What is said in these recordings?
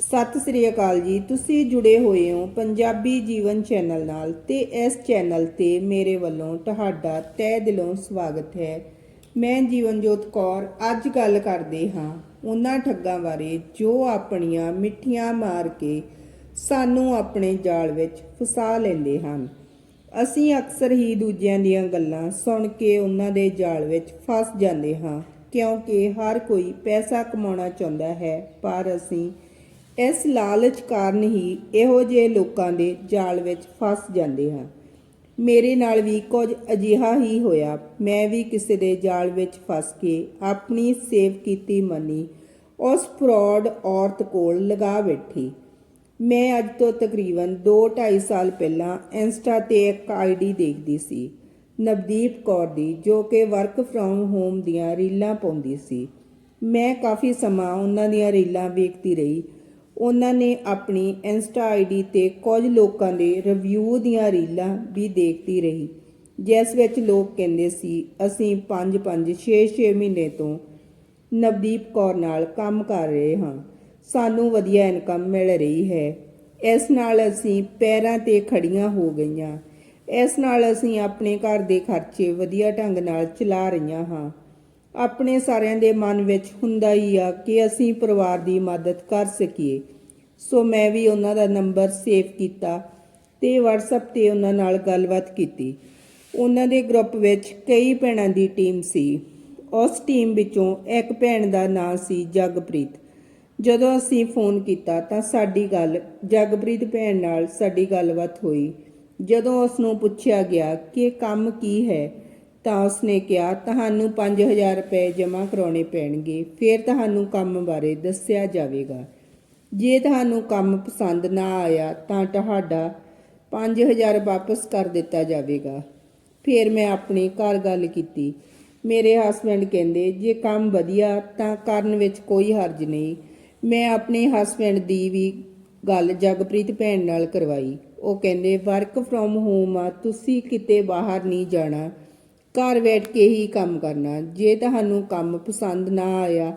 ਸਤਿ ਸ੍ਰੀ ਅਕਾਲ ਜੀ। ਤੁਸੀਂ ਜੁੜੇ ਹੋਏ ਹੋ ਪੰਜਾਬੀ ਜੀਵਨ ਚੈਨਲ ਨਾਲ ਤੇ ਇਸ ਚੈਨਲ ਤੇ ਮੇਰੇ ਵੱਲੋਂ ਤੁਹਾਡਾ ਤਹਿ ਦਿਲੋਂ ਸਵਾਗਤ ਹੈ। ਮੈਂ ਜੀਵਨਜੋਤ ਕੌਰ ਅੱਜ ਗੱਲ ਕਰਦੇ ਹਾਂ ਉਹਨਾਂ ਠੱਗਾਂ ਬਾਰੇ ਜੋ ਆਪਣੀਆਂ ਮਿੱਠੀਆਂ ਮਾਰ ਕੇ ਸਾਨੂੰ ਆਪਣੇ ਜਾਲ ਵਿੱਚ ਫਸਾ ਲੈਂਦੇ ਹਨ। ਅਸੀਂ ਅਕਸਰ ਹੀ ਦੂਜਿਆਂ ਦੀਆਂ ਗੱਲਾਂ ਸੁਣ ਕੇ ਉਹਨਾਂ ਦੇ ਜਾਲ ਵਿੱਚ ਫਸ ਜਾਂਦੇ ਹਾਂ ਕਿਉਂਕਿ ਹਰ ਕੋਈ ਪੈਸਾ ਕਮਾਉਣਾ ਚਾਹੁੰਦਾ ਹੈ ਪਰ ਅਸੀਂ ਇਸ ਲਾਲਚ ਕਾਰਨ ਹੀ ਇਹੋ ਜਿਹੇ ਲੋਕਾਂ ਦੇ ਜਾਲ ਵਿੱਚ ਫਸ ਜਾਂਦੇ ਹਾਂ। ਮੇਰੇ ਨਾਲ ਵੀ ਕੁਝ ਅਜਿਹਾ ਹੀ ਹੋਇਆ। ਮੈਂ ਵੀ ਕਿਸੇ ਦੇ ਜਾਲ ਵਿੱਚ ਫਸ ਕੇ ਆਪਣੀ ਸੇਵ ਕੀਤੀ ਮਨੀ ਉਸ ਫਰਾਡ ਔਰਤ ਕੋਲ ਲਗਾ ਬੈਠੀ। ਮੈਂ ਅੱਜ ਤੋਂ ਤਕਰੀਬਨ 2-2.5 ਸਾਲ ਪਹਿਲਾਂ ਇੰਸਟਾ ਤੇ ਇੱਕ ਆਈਡੀ ਦੇਖਦੀ ਸੀ, ਨਵਦੀਪ ਕੌਰ ਦੀ, ਜੋ ਕਿ ਵਰਕ ਫਰੋਮ ਹੋਮ ਦੀਆਂ ਰੀਲਾਂ ਪਾਉਂਦੀ ਸੀ। ਮੈਂ ਕਾਫੀ ਸਮਾਂ ਉਹਨਾਂ ਦੀਆਂ ਰੀਲਾਂ ਵੇਖਦੀ ਰਹੀ। ਉਹਨਾਂ ਨੇ ਆਪਣੀ ਇੰਸਟਾ ਆਈਡੀ ਤੇ ਕੁਝ ਲੋਕਾਂ ਦੇ ਰਿਵਿਊ ਦੀਆਂ ਰੀਲਾਂ ਵੀ ਦੇਖਦੀ ਰਹੀ, ਜਿਸ ਵਿੱਚ ਲੋਕ ਕਹਿੰਦੇ ਸੀ, ਅਸੀਂ 5-5 6-6 ਮਹੀਨੇ ਤੋਂ ਨਵਦੀਪ ਕੌਰ ਨਾਲ ਕੰਮ ਕਰ ਰਹੇ ਹਾਂ, ਸਾਨੂੰ ਵਧੀਆ ਇਨਕਮ ਮਿਲ ਰਹੀ ਹੈ। ਇਸ ਨਾਲ ਅਸੀਂ ਪੈਰਾਂ ਤੇ ਖੜੀਆਂ ਹੋ ਗਈਆਂ। ਇਸ ਨਾਲ ਅਸੀਂ ਆਪਣੇ ਘਰ ਦੇ ਖਰਚੇ ਵਧੀਆ ਢੰਗ ਨਾਲ ਚਲਾ ਰਹੀਆਂ ਹਾਂ। ਆਪਣੇ ਸਾਰਿਆਂ ਦੇ ਮਨ ਵਿੱਚ ਹੁੰਦਾ ਹੀ ਆ ਕਿ ਅਸੀਂ ਪਰਿਵਾਰ ਦੀ ਮਦਦ ਕਰ ਸਕੀਏ। ਸੋ ਮੈਂ ਵੀ ਉਹਨਾਂ ਦਾ ਨੰਬਰ ਸੇਵ ਕੀਤਾ ਤੇ WhatsApp ਤੇ ਉਹਨਾਂ ਨਾਲ ਗੱਲਬਾਤ ਕੀਤੀ। ਉਹਨਾਂ ਦੇ ਗਰੁੱਪ ਵਿੱਚ ਕਈ ਭੈਣਾਂ ਦੀ ਟੀਮ ਸੀ। ਉਸ ਟੀਮ ਵਿੱਚੋਂ ਇੱਕ ਭੈਣ ਦਾ ਨਾਂ ਸੀ ਜਗਪ੍ਰੀਤ। ਜਦੋਂ ਅਸੀਂ ਫੋਨ ਕੀਤਾ ਤਾਂ ਸਾਡੀ ਗੱਲ, ਜਗਪ੍ਰੀਤ ਭੈਣ ਨਾਲ ਸਾਡੀ ਗੱਲਬਾਤ ਹੋਈ। ਜਦੋਂ ਉਸ ਨੂੰ ਪੁੱਛਿਆ ਗਿਆ ਕਿ ਕੰਮ ਕੀ ਹੈ ਤਾਂ ਉਸਨੇ ਕਿਹਾ, ਤੁਹਾਨੂੰ 5000 ਰੁਪਏ ਜਮ੍ਹਾਂ ਕਰਾਉਣੇ ਪੈਣਗੇ, ਫਿਰ ਤੁਹਾਨੂੰ ਕੰਮ ਬਾਰੇ ਦੱਸਿਆ ਜਾਵੇਗਾ। ਜੇ ਤੁਹਾਨੂੰ ਕੰਮ ਪਸੰਦ ਨਾ ਆਇਆ ਤਾਂ ਤੁਹਾਡਾ 5000 ਵਾਪਸ ਕਰ ਦਿੱਤਾ ਜਾਵੇਗਾ। ਫਿਰ ਮੈਂ ਆਪਣੀ ਘਰ ਗੱਲ ਕੀਤੀ। ਮੇਰੇ ਹਸਬੰਡ ਕਹਿੰਦੇ, ਜੇ ਕੰਮ ਵਧੀਆ ਤਾਂ ਕਰਨ ਵਿੱਚ ਕੋਈ ਹਰਜ ਨਹੀਂ। ਮੈਂ ਆਪਣੇ ਹਸਬੰਡ ਦੀ ਵੀ ਗੱਲ ਜਗਪ੍ਰੀਤ ਭੈਣ ਨਾਲ ਕਰਵਾਈ। ਉਹ ਕਹਿੰਦੇ ਵਰਕ ਫਰੋਮ ਹੋਮ ਆ, ਤੁਸੀਂ ਕਿਤੇ ਬਾਹਰ ਨਹੀਂ ਜਾਣਾ। ਘਰ ਬੈਠ ਕੇ ਹੀ ਕੰਮ ਕਰਨਾ। ਜੇ ਤੁਹਾਨੂੰ ਕੰਮ ਪਸੰਦ ਨਾ ਆਇਆ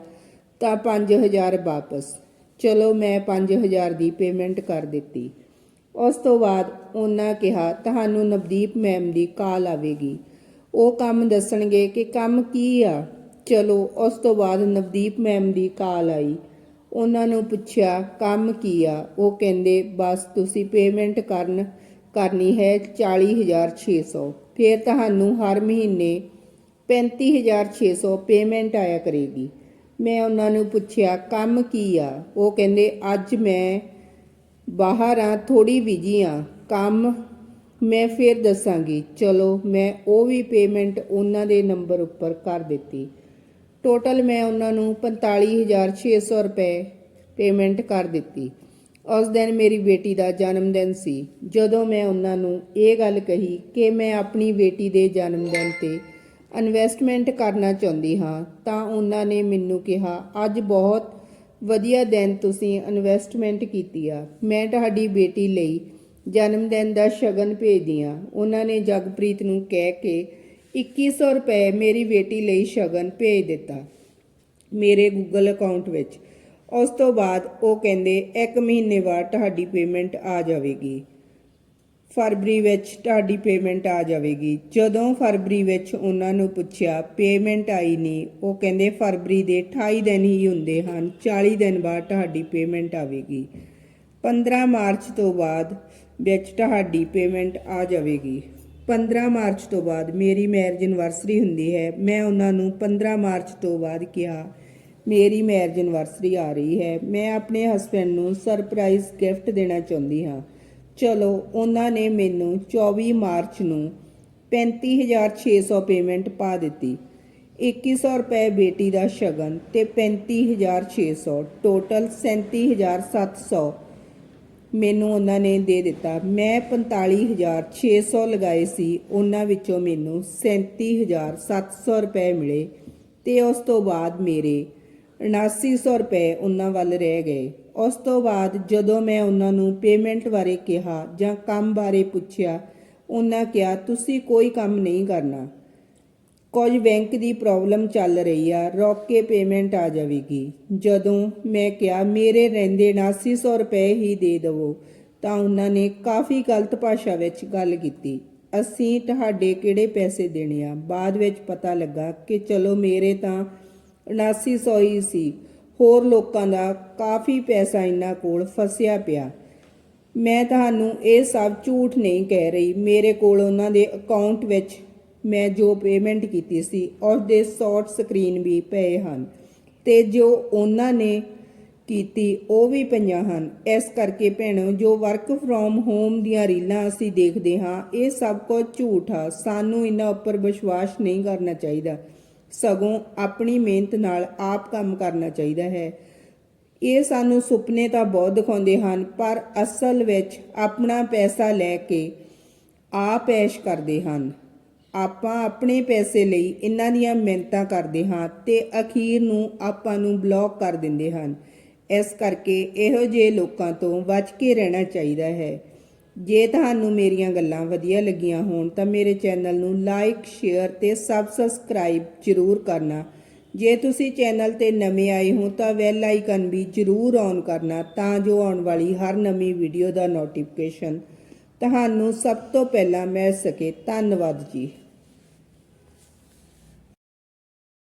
ਤਾਂ 5000 ਵਾਪਸ। ਚਲੋ, ਮੈਂ 5000 ਦੀ ਪੇਮੈਂਟ ਕਰ ਦਿੱਤੀ। ਉਸ ਤੋਂ ਬਾਅਦ ਉਹਨਾਂ ਕਿਹਾ, ਤੁਹਾਨੂੰ ਨਵਦੀਪ ਮੈਮ ਦੀ ਕਾਲ ਆਵੇਗੀ। ਉਹ ਕੰਮ ਦੱਸਣਗੇ ਕਿ ਕੰਮ ਕੀ ਆ। ਚਲੋ, ਉਸ ਤੋਂ ਬਾਅਦ ਨਵਦੀਪ ਮੈਮ ਦੀ ਕਾਲ ਆਈ। ਉਹਨਾਂ ਨੂੰ ਪੁੱਛਿਆ, ਕੰਮ ਕੀ ਆ? ਉਹ ਕਹਿੰਦੇ, ਬਸ ਤੁਸੀਂ ਪੇਮੈਂਟ ਕਰਨ ਕਰਨੀ ਹੈ 40600 ਫਿਰ ਤੁਹਾਨੂੰ ਹਰ ਮਹੀਨੇ 35600 ਪੇਮੈਂਟ ਆਇਆ ਕਰੇਗੀ। ਮੈਂ ਉਹਨਾਂ ਨੂੰ ਪੁੱਛਿਆ, ਕੰਮ ਕੀ ਆ? ਉਹ ਕਹਿੰਦੇ, ਅੱਜ ਮੈਂ ਬਾਹਰ ਆ ਥੋੜੀ ਬਿਜ਼ੀ ਆ। ਕੰਮ ਮੈਂ ਫਿਰ ਦੱਸਾਂਗੀ। ਚਲੋ, ਮੈਂ ਉਹ ਵੀ ਪੇਮੈਂਟ ਉਹਨਾਂ ਦੇ ਨੰਬਰ ਉੱਪਰ ਕਰ ਦਿੱਤੀ। ਟੋਟਲ ਮੈਂ ਉਹਨਾਂ ਨੂੰ 45600 ਰੁਪਏ ਪੇਮੈਂਟ ਕਰ ਦਿੱਤੀ। ਉਸ ਦਿਨ ਮੇਰੀ ਬੇਟੀ ਦਾ ਜਨਮ ਦਿਨ ਸੀ। ਜਦੋਂ ਮੈਂ ਉਹਨਾਂ ਨੂੰ ਇਹ ਗੱਲ ਕਹੀ ਕਿ ਮੈਂ ਆਪਣੀ ਬੇਟੀ ਦੇ ਜਨਮ ਦਿਨ ਤੇ ਇਨਵੈਸਟਮੈਂਟ ਕਰਨਾ ਚਾਹੁੰਦੀ ਹਾਂ, ਤਾਂ ਉਹਨਾਂ ਨੇ ਮੈਨੂੰ ਕਿਹਾ, ਅੱਜ ਬਹੁਤ ਵਧੀਆ ਦਿਨ ਤੁਸੀਂ ਇਨਵੈਸਟਮੈਂਟ ਕੀਤੀ ਆ। ਮੈਂ ਤੁਹਾਡੀ ਬੇਟੀ ਲਈ ਜਨਮ ਦਿਨ ਦਾ ਸ਼ਗਨ ਭੇਜਦੀ ਆ ਉਹਨਾਂ ਨੇ ਜਗਪ੍ਰੀਤ ਨੂੰ ਕਹਿ ਕੇ 2100 ਰੁਪਏ ਮੇਰੀ ਬੇਟੀ ਲਈ ਸ਼ਗਨ ਭੇਜ ਦਿੱਤਾ। ਮੇਰੇ ਗੂਗਲ ਅਕਾਊਂਟ ਵਿੱਚ ਉਸ ਤੋਂ ਬਾਅਦ ਉਹ ਕਹਿੰਦੇ, ਇੱਕ ਮਹੀਨੇ ਬਾਅਦ ਤੁਹਾਡੀ ਪੇਮੈਂਟ ਆ ਜਾਵੇਗੀ। ਫਰਵਰੀ ਵਿੱਚ ਤੁਹਾਡੀ ਪੇਮੈਂਟ ਆ ਜਾਵੇਗੀ। ਜਦੋਂ ਫਰਵਰੀ ਵਿੱਚ ਉਹਨਾਂ ਨੂੰ ਪੁੱਛਿਆ ਪੇਮੈਂਟ ਆਈ ਨਹੀਂ ਉਹ ਕਹਿੰਦੇ, ਫਰਵਰੀ ਦੇ 28 ਦਿਨ ਹੀ ਹੁੰਦੇ ਹਨ 40 ਦਿਨ ਬਾਅਦ ਤੁਹਾਡੀ ਪੇਮੈਂਟ ਆਵੇਗੀ। 15 ਮਾਰਚ ਤੋਂ ਬਾਅਦ ਵਿੱਚ ਤੁਹਾਡੀ ਪੇਮੈਂਟ ਆ ਜਾਵੇਗੀ। 15 ਮਾਰਚ ਤੋਂ ਬਾਅਦ ਮੇਰੀ ਮੈਰਿਜ ਐਨਵਰਸਰੀ ਹੁੰਦੀ ਹੈ। ਮੈਂ ਉਹਨਾਂ ਨੂੰ 15 ਮਾਰਚ ਤੋਂ ਬਾਅਦ ਕਿਹਾ ਮੇਰੀ ਮੈਰਿਜ ਐਨਵਰਸਰੀ ਆ ਰਹੀ ਹੈ। ਮੈਂ ਆਪਣੇ ਹਸਬੰਡ ਨੂੰ ਸਰਪ੍ਰਾਈਜ਼ ਗਿਫਟ ਦੇਣਾ ਚਾਹੁੰਦੀ ਹਾਂ। ਚਲੋ, ਉਹਨਾਂ ਨੇ ਮੈਨੂੰ 24 ਮਾਰਚ ਨੂੰ 35600 ਪੇਮੈਂਟ ਪਾ ਦਿੱਤੀ। 2100 ਰੁਪਏ ਬੇਟੀ ਦਾ ਸ਼ਗਨ ਤੇ 35600 ਟੋਟਲ 37700 ਮੈਨੂੰ ਉਹਨਾਂ ਨੇ ਦੇ ਦਿੱਤਾ। ਮੈਂ 45600 ਲਗਾਏ ਸੀ। ਉਹਨਾਂ ਵਿੱਚੋਂ ਮੈਨੂੰ 37700 ਰੁਪਏ ਮਿਲੇ ਤੇ ਉਸ ਤੋਂ ਬਾਅਦ ਮੇਰੇ 7900 ਰੁਪਏ ਉਹਨਾਂ ਵੱਲ ਰਹਿ ਗਏ। ਉਸ ਤੋਂ ਬਾਅਦ ਜਦੋਂ ਮੈਂ ਉਹਨਾਂ ਨੂੰ ਪੇਮੈਂਟ ਬਾਰੇ ਕਿਹਾ ਜਾਂ ਕੰਮ ਬਾਰੇ ਪੁੱਛਿਆ, ਉਹਨਾਂ ਕਿਹਾ, ਤੁਸੀਂ ਕੋਈ ਕੰਮ ਨਹੀਂ ਕਰਨਾ। ਕੁਝ ਬੈਂਕ ਦੀ ਪ੍ਰੋਬਲਮ ਚੱਲ ਰਹੀ ਆ, ਰੋਕ ਕੇ ਪੇਮੈਂਟ ਆ ਜਾਵੇਗੀ। ਜਦੋਂ ਮੈਂ ਕਿਹਾ, ਮੇਰੇ ਰਹਿੰਦੇ 8900 ਰੁਪਏ ਹੀ ਦੇ ਦੇਵੋ, ਤਾਂ ਉਹਨਾਂ ਨੇ ਕਾਫੀ ਗਲਤ ਭਾਸ਼ਾ ਵਿੱਚ ਗੱਲ ਕੀਤੀ। ਅਸੀਂ ਤੁਹਾਡੇ ਕਿਹੜੇ ਪੈਸੇ ਦੇਣੇ ਆ? ਬਾਅਦ ਵਿੱਚ ਪਤਾ ਲੱਗਾ ਕਿ ਚਲੋ ਮੇਰੇ ਤਾਂ 7900 ਹੀ ਸੀ। ਹੋਰ ਲੋਕਾਂ ਦਾ ਕਾਫੀ ਪੈਸਾ ਇਹਨਾਂ ਕੋਲ ਫਸਿਆ ਪਿਆ। ਮੈਂ ਤੁਹਾਨੂੰ ਇਹ ਸਭ ਝੂਠ ਨਹੀਂ ਕਹਿ ਰਹੀ। ਮੇਰੇ ਕੋਲ ਉਹਨਾਂ ਦੇ ਅਕਾਊਂਟ ਵਿੱਚ ਮੈਂ ਜੋ ਪੇਮੈਂਟ ਕੀਤੀ ਸੀ ਉਸ ਦੇ ਸ਼ਾਰਟ ਸਕਰੀਨ ਵੀ ਪਏ ਹਨ ਤੇ ਜੋ ਉਹਨਾਂ ਨੇ ਕੀਤੀ, ਉਹ ਵੀ ਪਈਆਂ ਹਨ। ਇਸ ਕਰਕੇ ਭੈਣੋ, ਜੋ ਵਰਕ ਫਰੋਮ ਹੋਮ ਦੀਆਂ ਰੀਲਾਂ ਅਸੀਂ ਦੇਖਦੇ ਹਾਂ, ਇਹ ਸਭ ਕੁਝ ਝੂਠ ਆ। ਸਾਨੂੰ ਇਹਨਾਂ ਉੱਪਰ ਵਿਸ਼ਵਾਸ ਨਹੀਂ ਕਰਨਾ ਚਾਹੀਦਾ। ਸਗੋਂ ਆਪਣੀ ਮਿਹਨਤ ਨਾਲ ਆਪ ਕੰਮ ਕਰਨਾ ਚਾਹੀਦਾ ਹੈ। ਇਹ ਸਾਨੂੰ ਸੁਪਨੇ ਤਾਂ ਬਹੁਤ ਦਿਖਾਉਂਦੇ ਹਨ, ਪਰ ਅਸਲ ਵਿੱਚ ਆਪਣਾ ਪੈਸਾ ਲੈ ਕੇ ਆਪ ਐਸ਼ ਕਰਦੇ ਹਨ। ਆਪਾਂ ਆਪਣੇ ਪੈਸੇ ਲਈ ਇਹਨਾਂ ਦੀਆਂ ਮਿਹਨਤਾਂ ਕਰਦੇ ਹਾਂ ਤੇ ਅਖੀਰ ਨੂੰ ਆਪਾਂ ਨੂੰ ਬਲੌਕ ਕਰ ਦਿੰਦੇ ਹਨ। ਇਸ ਕਰਕੇ ਇਹੋ ਜਿਹੇ ਲੋਕਾਂ ਤੋਂ ਬਚ ਕੇ ਰਹਿਣਾ ਚਾਹੀਦਾ ਹੈ। ਜੇ ਤੁਹਾਨੂੰ ਮੇਰੀਆਂ ਗੱਲਾਂ ਵਧੀਆ ਲੱਗੀਆਂ ਹੋਣ ਤਾਂ ਮੇਰੇ ਚੈਨਲ ਨੂੰ ਲਾਈਕ, ਸ਼ੇਅਰ ਤੇ ਸਬ ਸਬਸਕ੍ਰਾਈਬ ਜ਼ਰੂਰ ਕਰਨਾ। ਜੇ ਤੁਸੀਂ ਚੈਨਲ ਤੇ ਨਵੇਂ ਆਏ ਹੋ ਤਾਂ ਬੈਲ ਆਈਕਨ ਵੀ ਜ਼ਰੂਰ ਔਨ ਕਰਨਾ ਤਾਂ ਜੋ ਆਉਣ ਵਾਲੀ ਹਰ ਨਵੀਂ ਵੀਡੀਓ ਦਾ ਨੋਟੀਫਿਕੇਸ਼ਨ ਤੁਹਾਨੂੰ ਸਭ ਤੋਂ ਪਹਿਲਾਂ ਮਿਲ ਸਕੇ। ਧੰਨਵਾਦ ਜੀ।